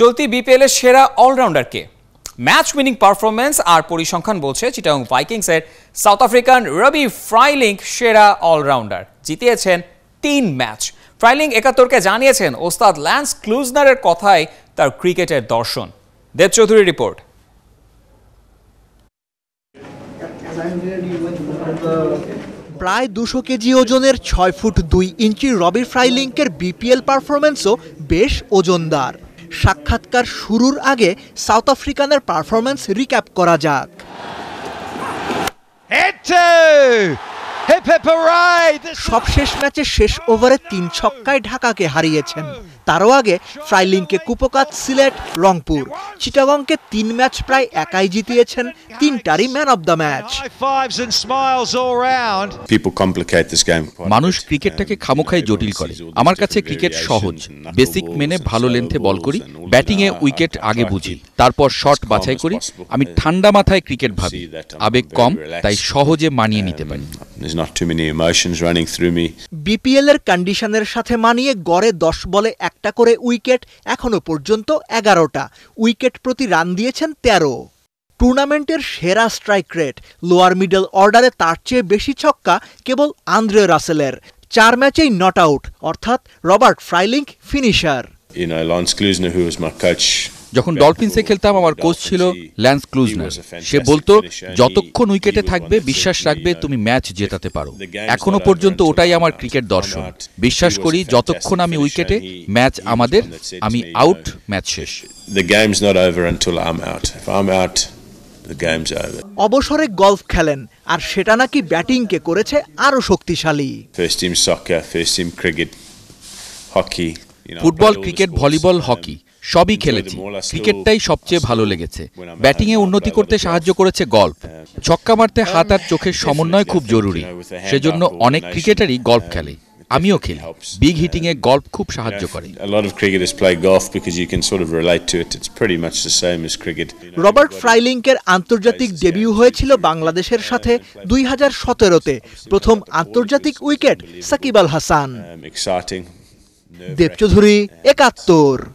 চলতি বিপিএল এর সেরা অলরাউন্ডারকে। ম্যাচ উইনিং পারফরমেন্স আর পরিসংখ্যান বলছে চিটাং ভাইকিংসের সাউথ আফ্রিকান রবি ফ্রাইলিংক সেরা অলরাউন্ডার। জিতিয়েছেন তিন ম্যাচ। ফ্রাইলিং একাত্তরকে জানিয়েছেন ওস্তাদ ল্যান্স ক্লুজনারের কথায় তার ক্রিকেটের দর্শন। দেব চৌধুরী রিপোর্ট। প্রায় দুশো কেজি ওজনের ছয় ফুট দুই ইঞ্চি রবি ফ্রাইলিংকের বিপিএল পারফরমেন্সও বেশ ওজনদার। সাক্ষাৎকার শুরুর আগে সাউথ আফ্রিকানের পারফরমেন্স রিক্যাপ করা যাক। সবশেষ ম্যাচে হারিয়েছেন। তারও আগে ফ্রাইলিংকে কুপকাত সিলেট রংপুর। চিটাগংকে তিন ম্যাচ প্রায় একাই জিতিয়েছেন তিনটারই ম্যান অব দ্য ম্যাচ। মানুষ ক্রিকেটটাকে খামোখায় জটিল করে। আমার কাছে ক্রিকেট সহজ। বেসিক মেনে ভালো লেন্থে বল করি ব্যাটিংয়ে উইকেট আগে বুঝি তারপর শট বাছাই করি। আমি ঠান্ডা মাথায় ক্রিকেট ভাবি। আবেগ কম তাই সহজে মানিয়ে নিতে পারি। There's not too many emotions running through me. BPL এর কন্ডিশনের সাথে মানিয়ে গড়ে দশ বলে একটা করে উইকেট এখনও পর্যন্ত এগারোটা উইকেট প্রতি রান দিয়েছেন তেরো টুর্নামেন্টের সেরা স্ট্রাইক রেট লোয়ার মিডল অর্ডারে তার চেয়ে বেশি ছক্কা কেবল আন্দ্রে রাসেলের চার ম্যাচেই নট আউট অর্থাৎ Robert Frylinck finisher You know, Lance Klusner, who was my coach. যখন ডলফিন্সে খেলতাম আমার কোচ ছিল ল্যান্স ক্লুজনার সে বলতো যতক্ষণ উইকেটে থাকবে বিশ্বাস রাখবে তুমি ম্যাচ জেতাতে পারো। এখনও পর্যন্ত ওটাই আমার ক্রিকেট দর্শন। বিশ্বাস করি যতক্ষণ আমি উইকেটে ম্যাচ আমাদের আমি আউট ম্যাচ শেষ. অবসরে গলফ খেলেন আর সেটা নাকি ব্যাটিংকে করেছে আরও শক্তিশালী। ফুটবল ক্রিকেট ভলিবল হকি সবই খেলেছি। ক্রিকেটটাই সবচেয়ে ভালো লেগেছে। ব্যাটিংয়ে উন্নতি করতে সাহায্য করেছে গল্ফ। ছক্কা মারতে হাত আর চোখের সমন্বয় খুব জরুরি। সেজন্য অনেক ক্রিকেটারই গল্ফ খেলে। আমিও খেলি। বিগ হিটিংয়ে গল্ফ খুব সাহায্য করে। রবার্ট ফ্রাইলিংকের আন্তর্জাতিক ডেবিউ হয়েছিল বাংলাদেশের সাথে দুই হাজার সতেরোতে। প্রথম আন্তর্জাতিক উইকেট সাকিব আল হাসান। দেবচৌধুরী একাত্তর।